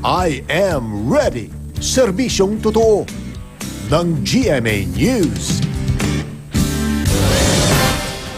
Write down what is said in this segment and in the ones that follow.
I am ready. Serbisyong totoo ng GMA News.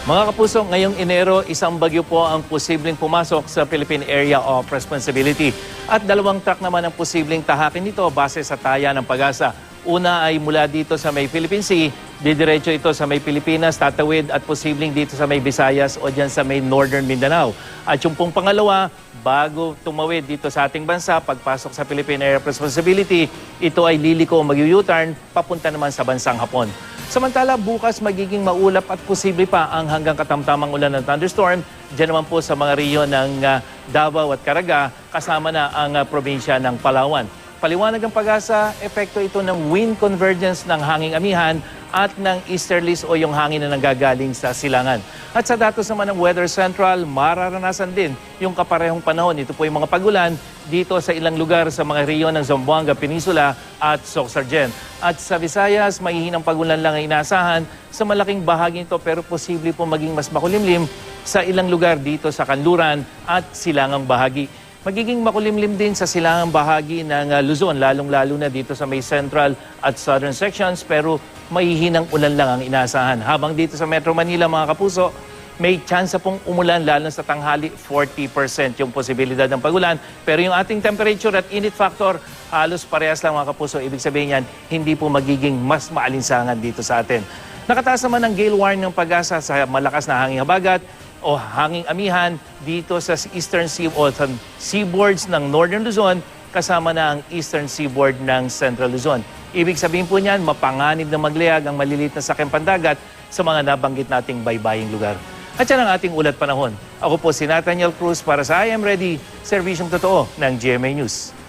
Mga kapuso, ngayong Enero, isang bagyo po ang posibleng pumasok sa Philippine Area of Responsibility. At dalawang truck naman ang posibleng tahakin nito base sa taya ng pag-asa. Una ay mula dito sa may Philippine Sea, didiretso ito sa may Pilipinas, tatawid at posibleng dito sa may Visayas o dyan sa may Northern Mindanao. At yung pong pangalawa, bago tumawid dito sa ating bansa, pagpasok sa Philippine Area of Responsibility, ito ay liliko mag-U-turn papunta naman sa bansang Hapon. Samantala, bukas magiging maulap at posible pa ang hanggang katamtamang ulan ng thunderstorm. Diyan naman po sa mga riyon ng ah, Davao at Caraga, kasama na ang ah, probinsya ng Palawan. Paliwanag ang pag-asa, epekto ito ng wind convergence ng hanging amihan at ng easterlies o yung hangin na nanggagaling sa silangan. At sa datos naman ng Weather Central, mararanasan din yung kaparehong panahon. Ito po yung mga pagulan dito sa ilang lugar sa mga riyon ng Zamboanga Peninsula at Soxargen. At sa Visayas, mahihinang pagulan lang ang inaasahan sa malaking bahagi nito pero posible po maging mas makulimlim sa ilang lugar dito sa Kanluran at silangang bahagi. Magiging makulimlim din sa silangang bahagi ng uh, Luzon, lalong-lalo na dito sa may central at southern sections, pero mahihinang ulan lang ang inaasahan. Habang dito sa Metro Manila, mga kapuso, may chance pong umulan lalo sa tanghali, 40% yung posibilidad ng pagulan. Pero yung ating temperature at init factor, halos parehas lang mga kapuso. Ibig sabihin yan, hindi po magiging mas maalinsangan dito sa atin. Nakataas naman ang gale warning ng pag-asa sa malakas na hanging habagat o hanging amihan dito sa eastern sea o sa seaboards ng northern Luzon kasama na ang eastern seaboard ng central Luzon. Ibig sabihin po niyan, mapanganib na magliyag ang maliliit na sakyang pandagat sa mga nabanggit nating baybaying lugar. At yan ang ating ulat panahon. Ako po si Nathaniel Cruz para sa I Am Ready, Servisyong Totoo ng GMA News.